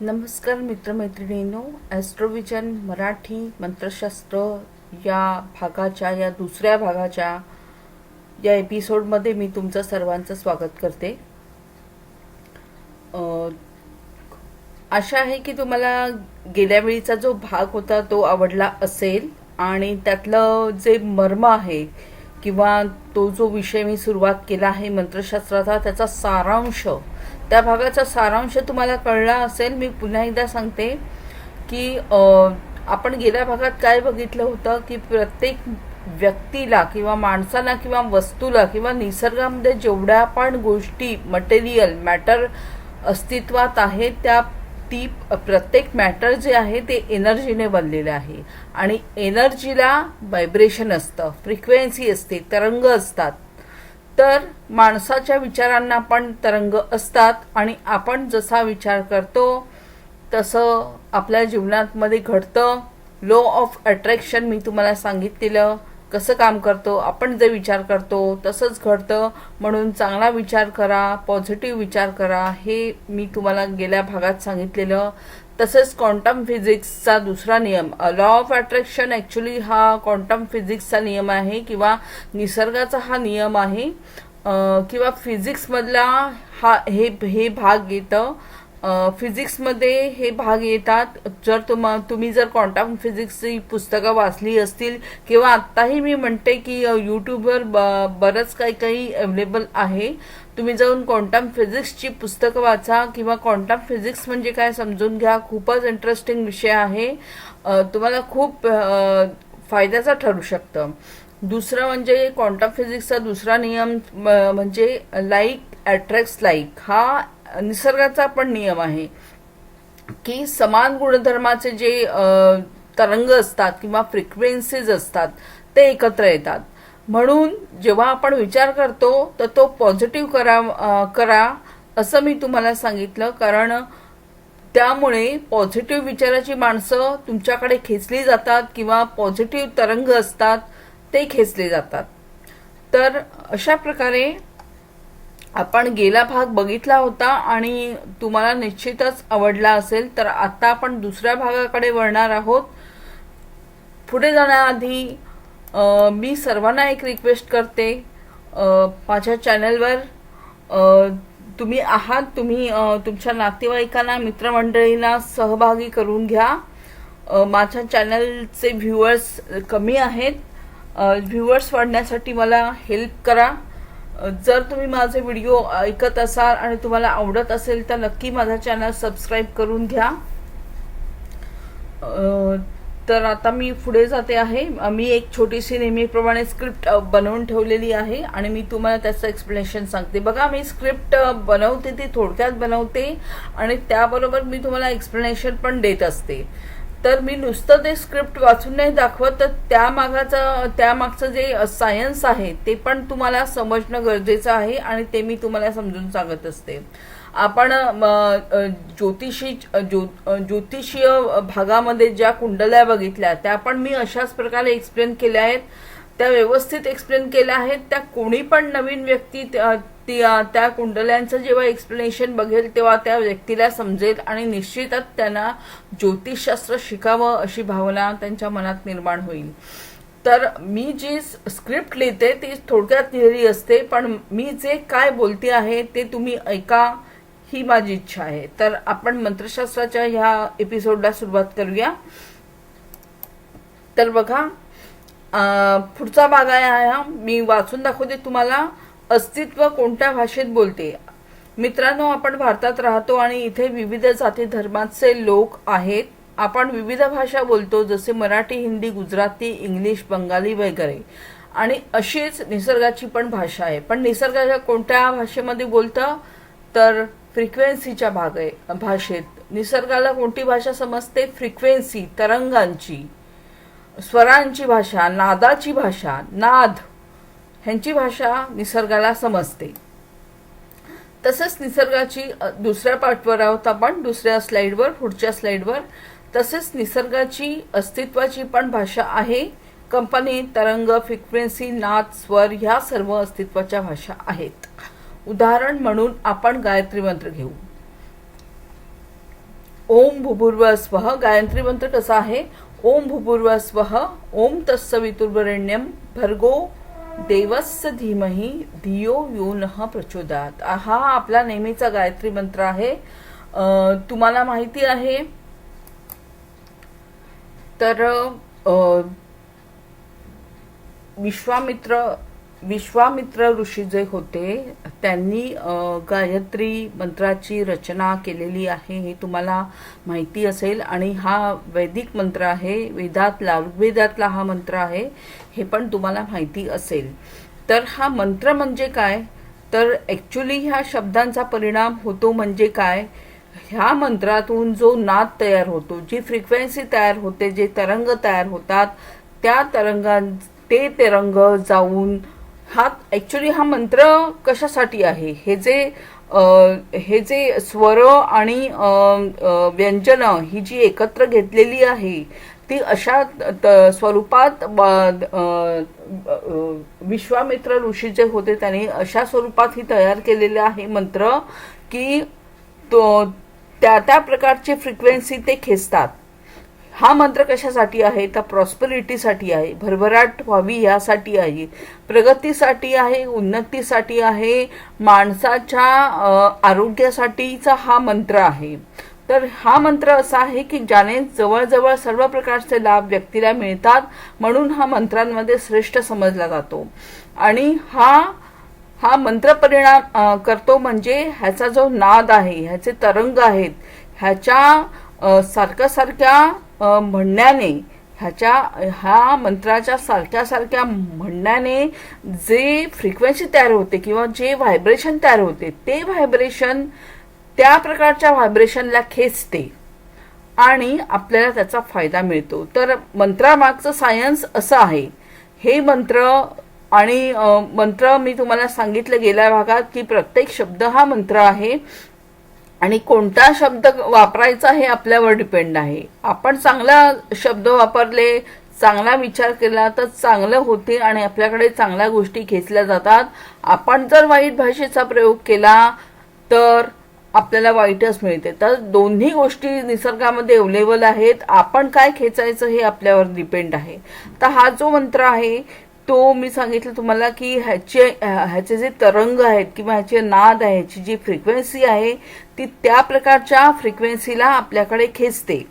नमस्कार मित्रमैत्रिणींनो ॲस्ट्रोविजन मराठी मंत्रशास्त्र या भागाच्या या दुसऱ्या भागाच्या या एपिसोडमध्ये मी तुमचं सर्वांचं स्वागत करते. आशा आहे की तुम्हाला गेल्या वेळीचा जो भाग होता तो आवडला असेल आणि त्यातलं जे मर्म आहे किंवा तो जो विषय मी सुरुवात केला आहे मंत्रशास्त्राचा त्याचा सारांश त्या भागाचा सारांश तुम्हाला कळला असेल मी पुन्हा एकदा सांगते की आपण गेल्या भागात काय बघितलं होतं की प्रत्येक व्यक्तीला किंवा माणसाला किंवा वस्तूला किंवा निसर्गामध्ये जेवढ्या पण गोष्टी मटेरियल मॅटर अस्तित्वात आहे त्या ती प्रत्येक मॅटर जे आहे ते एनर्जीने बनलेलं आहे. आणि एनर्जीला व्हायब्रेशन असतं फ्रिक्वेन्सी असते तरंग असतात. तर माणसाच्या विचारांना पण तरंग असतात आणि आपण जसा विचार करतो तसं आपल्या जीवनामध्ये घडतं. लो ऑफ अट्रॅक्शन मी तुम्हाला सांगितलेलं. कसं काम करतो आपण जे विचार करतो तसंच घडतं. म्हणून चांगला विचार करा पॉझिटिव्ह विचार करा हे मी तुम्हाला गेल्या भागात सांगितलेलं. तसंच क्वांटम फिजिक्सचा दुसरा नियम. लॉ ऑफ अट्रॅक्शन ॲक्च्युली हा क्वांटम फिजिक्सचा नियम आहे किंवा निसर्गाचा हा नियम आहे. किंवा फिजिक्समधला हा हे हे भाग येतं. फिजिक्समध्ये हे भाग येतात. जर तुम तुम्ही जर क्वांटम फिजिक्सची पुस्तकं वाचली असतील किंवा आत्ताही मी म्हणते की यूट्यूबवर ब बरंच काही काही अवेलेबल आहे. तुम्ही जाऊन क्वांटम फिजिक्सची पुस्तकं वाचा किंवा क्वांटम फिजिक्स म्हणजे काय समजून घ्या. खूपच इंटरेस्टिंग विषय आहे. तुम्हाला खूप फायद्याचा ठरू शकतं. दुसरं म्हणजे क्वांटम फिजिक्सचा दुसरा नियम म्हणजे लाईक ॲट्रॅक्स लाईक हा निसर्गाचा पण नियम आहे. की समान गुणधर्माचे जे तरंग असतात किंवा फ्रिक्वेन्सीज असतात ते एकत्र येतात. म्हणून जेव्हा आपण विचार करतो तर तो पॉझिटिव्ह करा करा असं मी तुम्हाला सांगितलं. कारण त्यामुळे पॉझिटिव्ह विचाराची माणसं तुमच्याकडे खेचली जातात किंवा पॉझिटिव्ह तरंग असतात ते खेचले जातात. तर अशा प्रकारे आपण गेला भाग बघितला होता आणि तुम्हाला निश्चितच आवडला असेल तर आता आपण दुसऱ्या भागाकडे वळणार आहोत. पुढे जाण्याआधी मी सर्वांना एक रिक्वेस्ट करते. माझ्या चॅनलवर तुम्ही आहात तुम्ही तुमच्या नातेवाईकांना मित्रमंडळींना सहभागी करून घ्या. माझ्या चॅनलचे व्ह्युअर्स कमी आहेत. व्ह्युअर्स वाढण्यासाठी मला हेल्प करा. जर तुम्ही माझे व्हिडिओ ऐकत असाल आणि तुम्हाला आवडत असेल तर नक्की माझा चॅनल सबस्क्राईब करून घ्या. तर आता मी पुढे जाते आहे. मी एक छोटीशी नेहमीप्रमाणे स्क्रिप्ट बनवून ठेवलेली आहे आणि मी तुम्हाला त्याचं एक्सप्लेनेशन सांगते. बघा मी स्क्रिप्ट बनवते ती थोडक्यात बनवते आणि त्याबरोबर मी तुम्हाला एक्सप्लेनेशन पण देत असते. तर मी नुसतं ते स्क्रिप्ट वाचून नाही दाखवत तर त्या मागाचं त्या मागचं जे सायन्स आहे ते पण तुम्हाला समजणं गरजेचं आहे आणि ते मी तुम्हाला समजून सांगत असते. आपण म, ज्योतिषी ज्योतिषीय भागामध्ये ज्या कुंडल्या बघितल्या त्या पण मी अशाच प्रकारे एक्सप्लेन केल्या आहेत. त्या व्यवस्थित एक्सप्लेन केल्या आहेत. त्या कोणी पण नवीन व्यक्ती त्या ती- त्या कुंडल्यांचं जेव्हा एक्सप्लेनेशन बघेल तेव्हा त्या व्यक्तीला समजेल आणि निश्चितच त्यांना ज्योतिषशास्त्र शिकावं अशी भावना त्यांच्या मनात निर्माण होईल. तर मी जी स्क्रिप्ट लिहिते ती थोडक्यात लिहिली असते पण मी जे काय बोलते आहे ते तुम्ही ऐका. ही माझी इच्छा आहे. तर आपण मंत्रशास्त्राच्या ह्या एपिसोडला सुरुवात करूया. तर बघा पुढचा भाग आहे हा. मी वाचून दाखवते तुम्हाला. अस्तित्व कोणत्या भाषेत बोलते? मित्रांनो आपण भारतात राहतो आणि इथे विविध जाती धर्माचे लोक आहेत. आपण विविध भाषा बोलतो जसे मराठी हिंदी गुजराती इंग्लिश बंगाली वगैरे. आणि अशीच निसर्गाची पण भाषा आहे. पण निसर्गाच्या कोणत्या भाषेमध्ये बोलतं? तर फ्रिक्वेन्सीच्या भाग आहे भाषेत. निसर्गाला कोणती भाषा समजते? फ्रिक्वेन्सी तरंगांची. स्वरांची भाषा नादाची भाषा नाद. ह्यांची भाषा निसर्गाला समजते. तसंच निसर्गाची दुसऱ्या पाठवर आहोत आपण दुसऱ्या स्लाईडवर पुढच्या स्लाईडवर तसेच निसर्गाची अस्तित्वाची पण भाषा आहे. कंपनी तरंग फ्रिक्वेन्सी नाद स्वर ह्या सर्व अस्तित्वाच्या भाषा आहेत. उदाहरण म्हणून आपण गायत्री मंत्र घेऊ. ओम भूभुर्व स्वः गायत्री मंत्र कसा आहे? ओम भूपूर्व स्वः ओम तत्सवितुर्वरेण्यम भर्गो देवस्य धीमही धियो यो नः प्रचोदात हा आपला नेहमीचा गायत्री मंत्र आहे. तुम्हाला माहिती आहे? तर विश्वामित्र विश्वामित्र ऋषी जे होते त्यांनी गायत्री मंत्राची रचना केलेली आहे हे तुम्हाला माहिती असेल. आणि हा वैदिक मंत्र आहे वेदातला ऋग्वेदातला हा मंत्र आहे हे पण तुम्हाला माहिती असेल. तर हा मंत्र म्हणजे काय? तर ॲक्च्युली ह्या शब्दांचा परिणाम होतो म्हणजे काय? ह्या मंत्रातून जो नाद तयार होतो जी फ्रिक्वेन्सी तयार होते जे तरंग तयार होतात त्या तरंगां ते तरंग जाऊन हा ॲक्च्युली हा मंत्र कशासाठी आहे? हे जे हे जे स्वर आणि व्यंजनं ही जी एकत्र घेतलेली आहे ती अशा त- स्वरूपात विश्वामित्र ऋषी जे होते त्यांनी अशा स्वरूपात ही तयार केलेले आहे मंत्र की तो त्या त्या प्रकारची फ्रिक्वेन्सी ते खेचतात. हा मंत्र कशासाठी आहे? तर प्रॉस्पेरिटीसाठी आहे भरभराट व्हावी यासाठी आहे प्रगतीसाठी आहे उन्नतीसाठी आहे माणसाच्या आरोग्यासाठीचा हा मंत्र आहे. तर हा मंत्र असा आहे की ज्याने जवळजवळ सर्व प्रकारचे लाभ व्यक्तीला मिळतात म्हणून हा मंत्रांमध्ये श्रेष्ठ समजला जातो. आणि हा हा मंत्र परिणाम करतो म्हणजे ह्याचा जो नाद आहे ह्याचे तरंग आहेत ह्याच्या सारख्या सारख्या म्हणण्याने ह्याच्या ह्या मंत्राच्या सारख्या सारख्या म्हणण्याने जे फ्रिक्वेन्सी तयार होते किंवा जे व्हायब्रेशन तयार होते ते व्हायब्रेशन त्या प्रकारच्या व्हायब्रेशनला खेचते आणि आपल्याला त्याचा फायदा मिळतो. तर मंत्रामागचं सायन्स असं आहे. हे मंत्र आणि मंत्र मी तुम्हाला सांगितलं गेल्या भागात की प्रत्येक शब्द हा मंत्र आहे. आणि कोणता शब्द वापरायचा हे आपल्यावर डिपेंड आहे. आपण चांगला शब्द वापरले चांगला विचार केला तर चांगलं होते आणि आपल्याकडे चांगल्या गोष्टी खेचल्या जातात. आपण जर वाईट भाषेचा प्रयोग केला तर आपल्याला वाईटच मिळते. तर दोन्ही गोष्टी निसर्गामध्ये अवेलेबल आहेत. आपण काय खेचायचं हे आपल्यावर डिपेंड आहे. तर हा जो मंत्र आहे तो मी सांगितलं तुम्हाला की ह्याचे ह्याचे जे तरंग आहेत किंवा ह्याचे नाद आहे ह्याची जी फ्रिक्वेन्सी आहे ती त्या प्रकारच्या फ्रिक्वेन्सीला आपल्याकडे खेचते.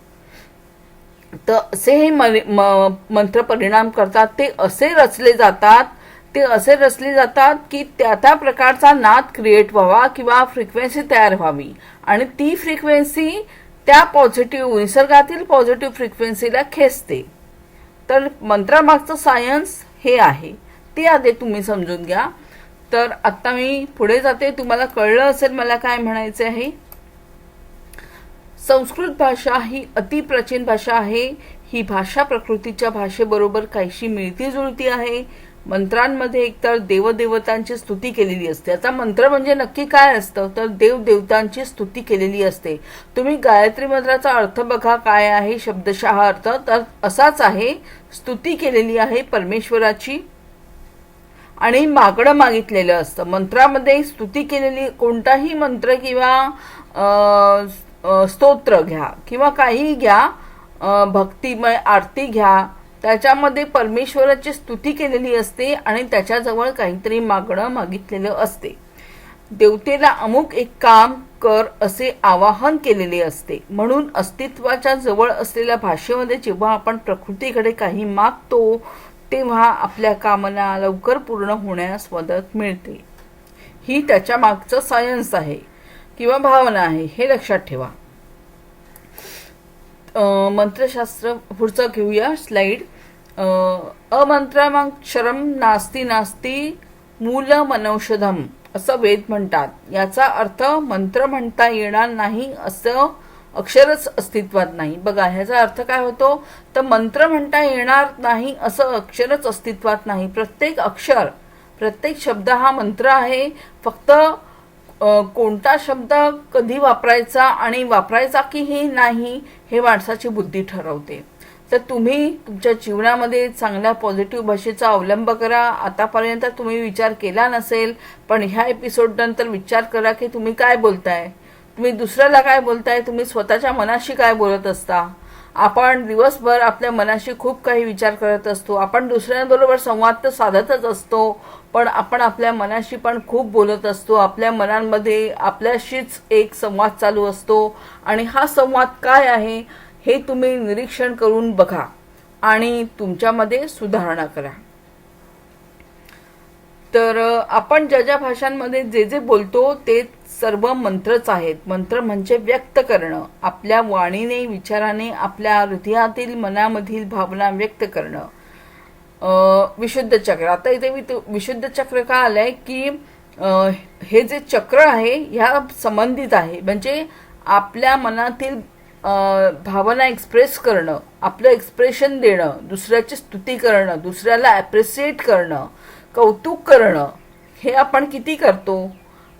तर असे हे मंत्र परिणाम करतात. ते असे रचले जातात ते असे रचले जातात की त्या त्या प्रकारचा नाद क्रिएट व्हावा किंवा फ्रिक्वेन्सी तयार व्हावी. आणि ती फ्रिक्वेन्सी त्या पॉझिटिव्ह निसर्गातील पॉझिटिव्ह फ्रिक्वेन्सीला खेचते. तर मंत्रामागचं सायन्स हे आहे. ते आधी तुम्ही समजून घ्या. तर आत्ता मी पुढे जाते. तुम्हाला कळलं असेल मला काय म्हणायचे आहे? संस्कृत भाषा ही अतिप्राचीन भाषा आहे. ही भाषा प्रकृतीच्या भाषेबरोबर काहीशी मिळती जुळती आहे. मंत्रांमध्ये एकतर देवदेवतांची स्तुती केलेली असते. आता मंत्र म्हणजे नक्की काय असतं? तर देवदेवतांची स्तुती केलेली असते. तुम्ही गायत्री मंत्राचा अर्थ बघा काय आहे शब्दशः अर्थ. तर असाच आहे. स्तुती केलेली आहे परमेश्वराची. आणि मागणं मागितलेलं असतं. मंत्रामध्ये स्तुती केलेली कोणताही मंत्र किंवा स्तोत्र घ्या किंवा काही घ्या भक्तिमय आरती घ्या त्याच्यामध्ये परमेश्वराची स्तुती केलेली असते आणि त्याच्याजवळ काहीतरी मागणं मागितलेलं असते. देवतेला अमुक एक काम कर असे आवाहन केलेले असते. म्हणून अस्तित्वाच्या जवळ असलेल्या भाषेमध्ये जेव्हा आपण प्रकृतीकडे काही मागतो तेव्हा आपल्या कामना लवकर पूर्ण होण्यास मदत मिळते. ही त्याच्या मागचं सायन्स आहे किंवा भावना आहे हे लक्षात ठेवा. मंत्रशास्त्र पुढचं घेऊया स्लाइड अमंत्रमाक्षरम नास्ती नास्ती मूल मनौषधम असं वेद म्हणतात. याचा अर्थ मंत्र म्हणता येणार नाही असं अक्षरच अस्तित्वात नाही. बघा ह्याचा अर्थ काय होतो? तर मंत्र म्हणता येणार नाही असं अक्षरच अस्तित्वात नाही. प्रत्येक अक्षर प्रत्येक शब्द हा मंत्र आहे. फक्त कोणता शब्द कधी वापरायचा आणि वापरायचा की नाही हे माणसाची बुद्धी ठरवते. तर तुम्ही तुमच्या जीवनामध्ये चांगल्या पॉझिटिव्ह भाषेचा अवलंब करा. आतापर्यंत तुम्ही विचार केला नसेल पण ह्या एपिसोड नंतर विचार करा की तुम्ही काय बोलताय? तुम्ही दुसऱ्याला काय बोलताय? तुम्ही स्वतःच्या मनाशी काय बोलत असता? आपण दिवसभर आपल्या मनाशी खूप काही विचार करत असतो. आपण दुसऱ्यांबरोबर संवाद तर साधतच असतो पण आपण आपल्या मनाशी पण खूप बोलत असतो. आपल्या मनांमध्ये आपल्याशीच एक संवाद चालू असतो. आणि हा संवाद काय आहे हे तुम्ही निरीक्षण करून बघा आणि तुमच्यामध्ये सुधारणा करा. तर आपण ज्या ज्या भाषांमध्ये जे जे बोलतो ते सर्व मंत्रच आहेत. मंत्र म्हणजे व्यक्त करणं. आपल्या वाणीने विचाराने आपल्या हृदयातील मनामधील भावना व्यक्त करणं. विशुद्ध चक्र. आता इथे विशुद्ध चक्र का आलंय की हे जे चक्र आहे ह्या संबंधित आहे. म्हणजे आपल्या मनातील भावना एक्सप्रेस करणं आपलं एक्सप्रेशन देणं दुसऱ्याची स्तुती करणं दुसऱ्याला ॲप्रिसिएट करणं कौतुक करणं हे आपण किती करतो?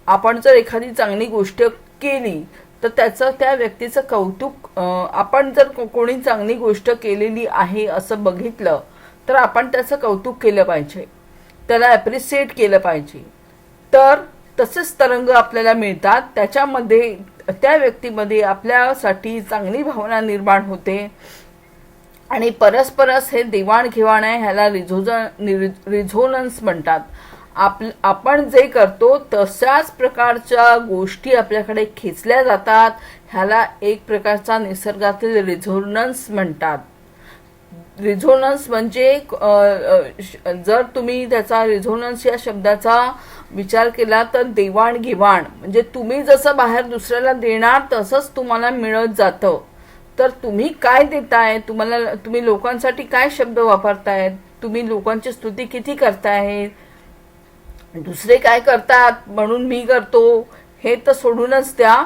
आपण जर एखादी चांगली गोष्ट केली तर त्याचं त्या व्यक्तीचं कौतुक आपण जर कोणी चांगली गोष्ट केलेली आहे असं बघितलं तर आपण त्याचं कौतुक केलं पाहिजे. त्याला ॲप्रिसिएट केलं पाहिजे. तर तसेच तरंग आपल्याला मिळतात. त्याच्यामध्ये त्या व्यक्तीमध्ये आपल्यासाठी चांगली भावना निर्माण होते. आणि परस्परस हे देवाणघेवाण आहे ह्याला रिझोज रिझोनन्स म्हणतात. आप आपण जे करतो तशाच प्रकारच्या गोष्टी आपल्याकडे खेचल्या जातात. ह्याला एक प्रकारचा निसर्गातील रिझोनन्स म्हणतात. रिझोनन्स म्हणजे श- जर तुम्ही त्याचा रिझोनन्स या शब्दाचा विचार केला तर देवाणघेवाण. म्हणजे तुम्ही जसं बाहेर दुसऱ्याला देणार तसंच तुम्हाला मिळत जातं. तर तुम्ही काय देताय? तुम्हाला तुम्ही लोकांसाठी काय शब्द वापरतायत? तुम्ही लोकांची स्तुती किती करतायत? दुसरे काय करतात म्हणून मी करतो हे तर सोडूनच द्या.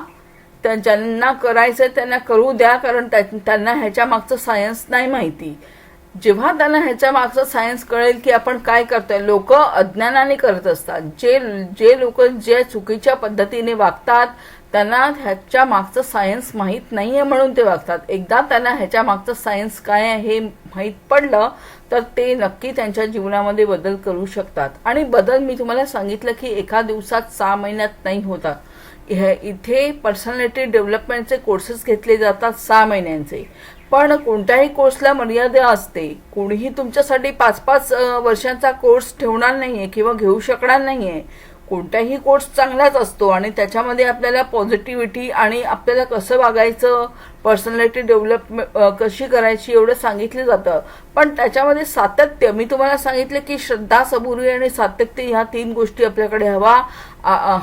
त्या ज्यांना करायचं त्यांना करू द्या कारण त्या- त्यांना ह्याच्या मागचं सायन्स नाही माहिती. जेव्हा त्यांना ह्याच्या मागचं सायन्स कळेल की आपण काय करतोय लोक अज्ञानाने करत असतात. जे जे लोक जे चुकीच्या पद्धतीने वागतात त्यांना ह्याच्या मागचं सायन्स माहीत नाहीये म्हणून ते वागतात. एकदा त्यांना ह्याच्या मागचं सायन्स काय आहे हे माहीत पडलं तर ते नक्की त्यांच्या जीवनामध्ये बदल करू शकतात. आणि बदल मी तुम्हाला सांगितलं की एका दिवसात सहा महिन्यात नाही होतात. हे- इथे पर्सनॅलिटी डेव्हलपमेंटचे कोर्सेस घेतले जातात सहा महिन्यांचे. पण कोणत्याही कोर्सला मर्यादा असते. कोणीही तुमच्यासाठी पाच पाच वर्षांचा कोर्स ठेवणार नाहीये किंवा घेऊ शकणार नाहीये. कोणताही कोर्स चांगलाच असतो आणि त्याच्यामध्ये आपल्याला पॉझिटिव्हिटी आणि आपल्याला कसं वागायचं पर्सनॅलिटी डेव्हलप कशी करायची एवढं सांगितलं जातं. पण त्याच्यामध्ये सातत्य मी तुम्हाला सांगितलं की श्रद्धा सबुरी आणि सातत्य ह्या तीन गोष्टी आपल्याकडे हवा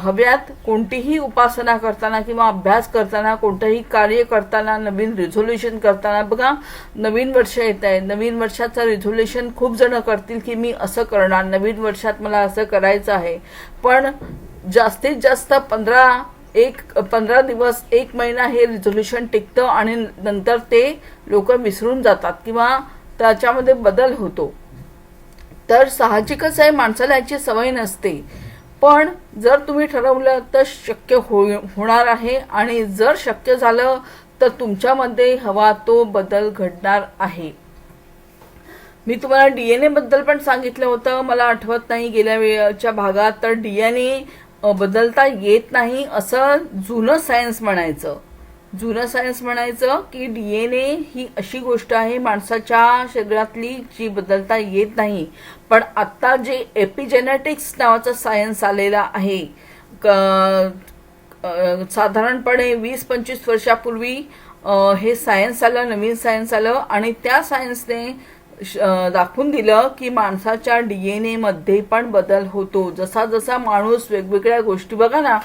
हव्यात. कोणतीही उपासना करताना किंवा अभ्यास करताना कोणतंही कार्य करताना नवीन रिझोल्युशन करताना बघा नवीन वर्ष येत आहे. नवीन वर्षाचं रिझोल्युशन खूप जण करतील की मी असं करणार नवीन वर्षात मला असं करायचं आहे. पण जास्तीत जास्त पंधरा एक पंधरा दिवस एक महिना हे रिझोल्युशन टिकतं आणि नंतर ते लोक विसरून जातात किंवा त्याच्यामध्ये बदल होतो. तर साहजिकच आहे माणसाला याची सवय नसते. पण जर तुम्ही ठरवलं तर शक्य हो होणार आहे आणि जर शक्य झालं तर तुमच्यामध्ये हवा तो बदल घडणार आहे. मी तुम्हाला डीएनए बद्दल पण सांगितलं होतं. मला आठवत नाही गेल्या वेळच्या भागात तर डीएनए बदलता येत नाही असं जुनं सायन्स म्हणायचं. जुनं सायन्स म्हणायचं की डी एन ए ही अशी गोष्ट आहे माणसाच्या शरीरातली जी बदलता येत नाही. पण आत्ता जे एपिजेनेटिक्स नावाचं सायन्स आलेला आहे क- साधारणपणे वीस पंचवीस वर्षापूर्वी हे सायन्स आलं नवीन सायन्स आलं आणि त्या सायन्सने दाखवून दिलं की माणसाच्या डीएनए मध्ये पण बदल होतो. जसा जसा माणूस वेगवेगळ्या गोष्टी बघा ना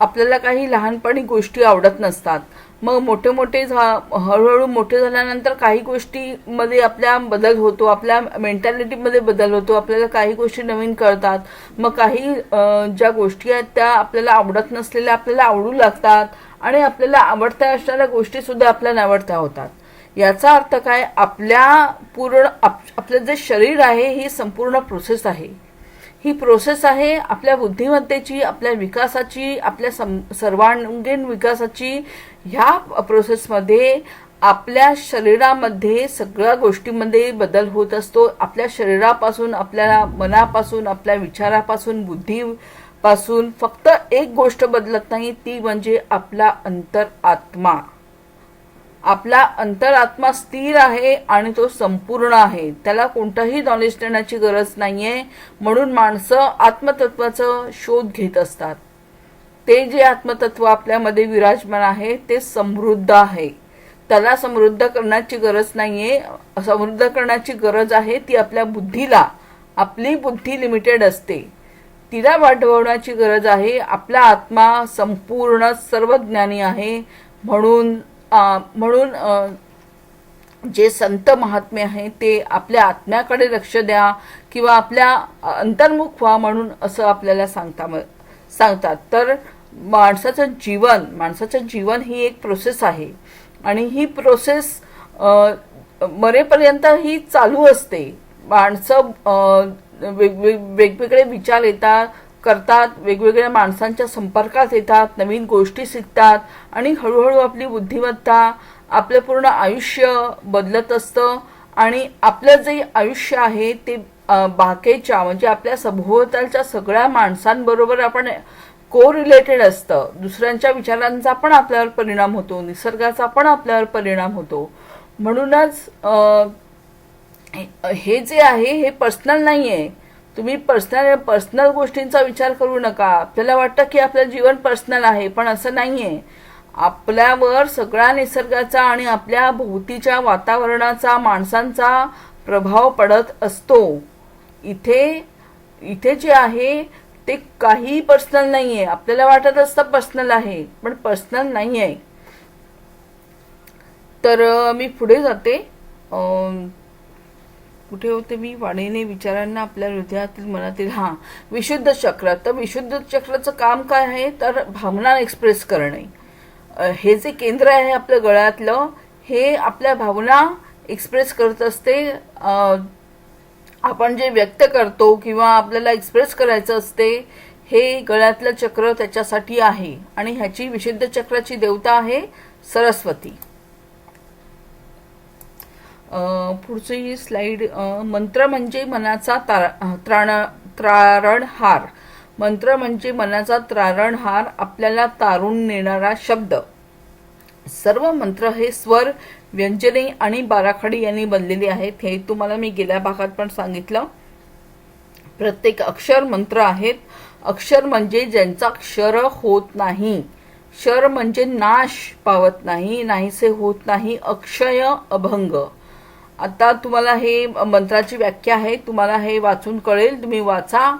आपल्याला काही लहानपणी गोष्टी आवडत नसतात. मग मोठे मोठे झा- हळूहळू मोठे झाल्यानंतर काही गोष्टीमध्ये आपल्या बदल होतो आपल्या मेंटॅलिटीमध्ये बदल होतो आपल्याला काही गोष्टी नवीन कळतात. मग काही ज्या गोष्टी आहेत त्या आपल्याला आवडत नसलेल्या आपल्याला आवडू लागतात आणि आपल्याला आवडत्या असणाऱ्या गोष्टीसुद्धा आपल्याला आवडत्या होतात. याचा अर्थ काय? आपल्या पूर्ण आप- आपलं जे शरीर आहे ही संपूर्ण प्रोसेस आहे. ही प्रोसेस आहे आपल्या बुद्धिमत्तेची आपल्या विकासाची आपल्या सम सर्वांगीण विकासाची. ह्या प्रोसेसमध्ये आपल्या शरीरामध्ये सगळ्या गोष्टीमध्ये बदल होत असतो. आपल्या शरीरापासून आपल्या मनापासून आपल्या विचारापासून बुद्धीपासून फक्त एक गोष्ट बदलत नाही ती म्हणजे आपला अंतर आत्मा आपला अंतरात्मा स्थिर आहे आणि तो संपूर्ण आहे. त्याला कोणतंही नॉलेज देण्याची गरज नाहीये. म्हणून माणसं आत्मतत्वाचं शोध घेत असतात. ते जे आत्मतत्व आपल्यामध्ये विराजमान आहे ते समृद्ध आहे. त्याला समृद्ध करण्याची गरज नाहीये. समृद्ध करण्याची गरज आहे ती आपल्या बुद्धीला. आपली बुद्धी लिमिटेड असते. तिला वाढवण्याची गरज आहे. आपला आत्मा संपूर्ण सर्वज्ञानी आहे. म्हणून म्हणून जे संत महात्मे आहेत ते आपल्या आत्म्याकडे लक्ष द्या किंवा आपल्या अंतर्मुख व्हा म्हणून असं आपल्याला सांगता सांगतात. तर माणसाचं जीवन माणसाचं जीवन ही एक प्रोसेस आहे. आणि ही प्रोसेस मरेपर्यंत ही चालू असते. माणसं वेगवेग वेगवेगळे विचार येतात करतात वेगवेगळ्या माणसांच्या संपर्कात येतात नवीन गोष्टी शिकतात आणि हळूहळू आपली बुद्धिमत्ता आपलं पूर्ण आयुष्य बदलत असतं आणि आपलं जे आयुष्य आहे ते बाकीच्या म्हणजे आपल्या सभोवतालच्या सगळ्या माणसांबरोबर आपण को रिलेटेड असतं. दुसऱ्यांच्या विचारांचा पण आपल्यावर परिणाम होतो निसर्गाचा पण आपल्यावर परिणाम होतो. म्हणूनच हे जे आहे हे पर्सनल नाही आहे तुम्ही पर्सनल पर्सनल गोष्टींचा विचार करू नका. आपल्याला वाटतं की आपलं जीवन पर्सनल आहे पण असं नाही आहे आपल्यावर सगळ्या निसर्गाचा आणि आपल्या भोवतीच्या वातावरणाचा माणसांचा प्रभाव पडत असतो. इथे इथे जे आहे ते काही पर्सनल नाही आहे आपल्याला वाटत असतं पर्सनल आहे पण पर्सनल नाही आहे तर मी पुढे जाते. कुठे होते मी वाणीने विचारांना आपल्या हृदयातील मनातील हां विशुद्ध चक्र. तर विशुद्ध चक्राचं काम काय आहे? तर भावना एक्सप्रेस करणे. हे जे केंद्र आहे आपलं गळ्यातलं हे आपल्या भावना एक्सप्रेस करत असते. आपण जे व्यक्त करतो किंवा आपल्याला एक्सप्रेस करायचं असते हे गळ्यातलं चक्र त्याच्यासाठी आहे. आणि ह्याची विशुद्ध चक्राची देवता आहे सरस्वती. पुढची स्लाइड मंत्र म्हणजे मनाचा तार- त्राण त्रारणहार. मंत्र म्हणजे मनाचा त्रारणहार आपल्याला तारून नेणारा शब्द. सर्व मंत्र हे स्वर व्यंजने आणि बाराखडी यांनी बनलेले आहेत. हे तुम्हाला मी गेल्या भागात पण सांगितलं. प्रत्येक अक्षर मंत्र आहेत. अक्षर म्हणजे ज्यांचा क्षर होत नाही. क्षर म्हणजे नाश पावत नाही नाहीसे होत नाही अक्षय अभंग. आता तुम्हाला हे मंत्राची व्याख्या आहे तुम्हाला हे वाचून कळेल तुम्ही वाचा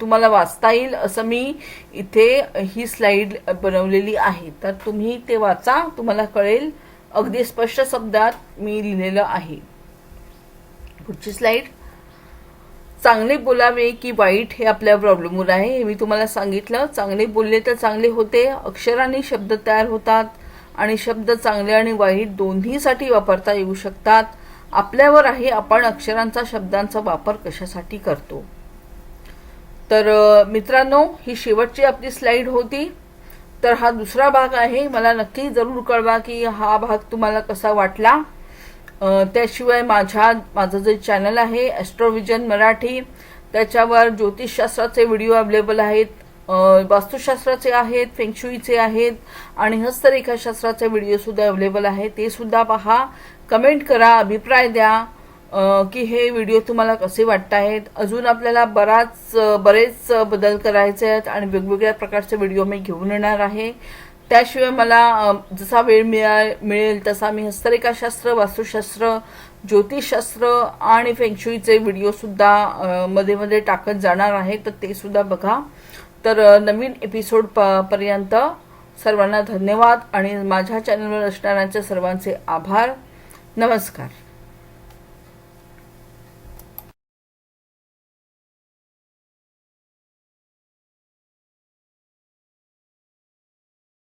तुम्हाला वाचता येईल असं मी इथे ही स्लाइड बनवलेली आहे. तर तुम्ही ते वाचा तुम्हाला कळेल अगदी स्पष्ट शब्दात मी लिहिलेलं आहे. पुढची स्लाइड. चांगले बोलावे की वाईट हे आपल्या प्रॉब्लेमवर आहे हे मी तुम्हाला सांगितलं. चांगले बोलले तर चांगले होते अक्षराने शब्द तयार होतात. आणि शब्द चांगले आणि वाईट दोन्हीसाठी वापरता येऊ शकतात. आपल्यावर आहे आपण अक्षरांचा शब्दांचा वापर कशासाठी करतो? तर मित्रांनो ही शेवटची आपली स्लाईड होती. तर हा दुसरा भाग आहे. मला नक्की जरूर कळवा की हा भाग तुम्हाला कसा वाटला. त्याशिवाय माझ्या माझं जे चॅनल आहे ॲस्ट्रोविजन मराठी त्याच्यावर ज्योतिषशास्त्राचे व्हिडिओ अवेलेबल आहेत. वास्तुशास्त्राचे आहेत फेंगशुईचे आहेत आणि हस्तरेखाशास्त्राचे व्हिडिओसुद्धा अवेलेबल आहे ते सुद्धा पहा. कमेंट करा अभिप्राय द्या की हे व्हिडिओ तुम्हाला कसे वाटत आहेत. अजून आपल्याला बराच बरेच बदल करायचे आहेत आणि वेगवेगळ्या प्रकारचे व्हिडिओ मी घेऊन येणार आहे. त्याशिवाय मला जसा वेळ मिळा मिळेल तसा मी हस्तरेखाशास्त्र वास्तुशास्त्र ज्योतिषशास्त्र आणि फेंगशुईचे व्हिडिओसुद्धा मध्ये मध्ये टाकत जाणार आहे. तर ते सुद्धा बघा. तर नवीन एपिसोड प पर्यंत सर्वांना धन्यवाद आणि माझ्या चॅनलवर असणाऱ्यांचे सर्वांचे आभार. नमस्कार.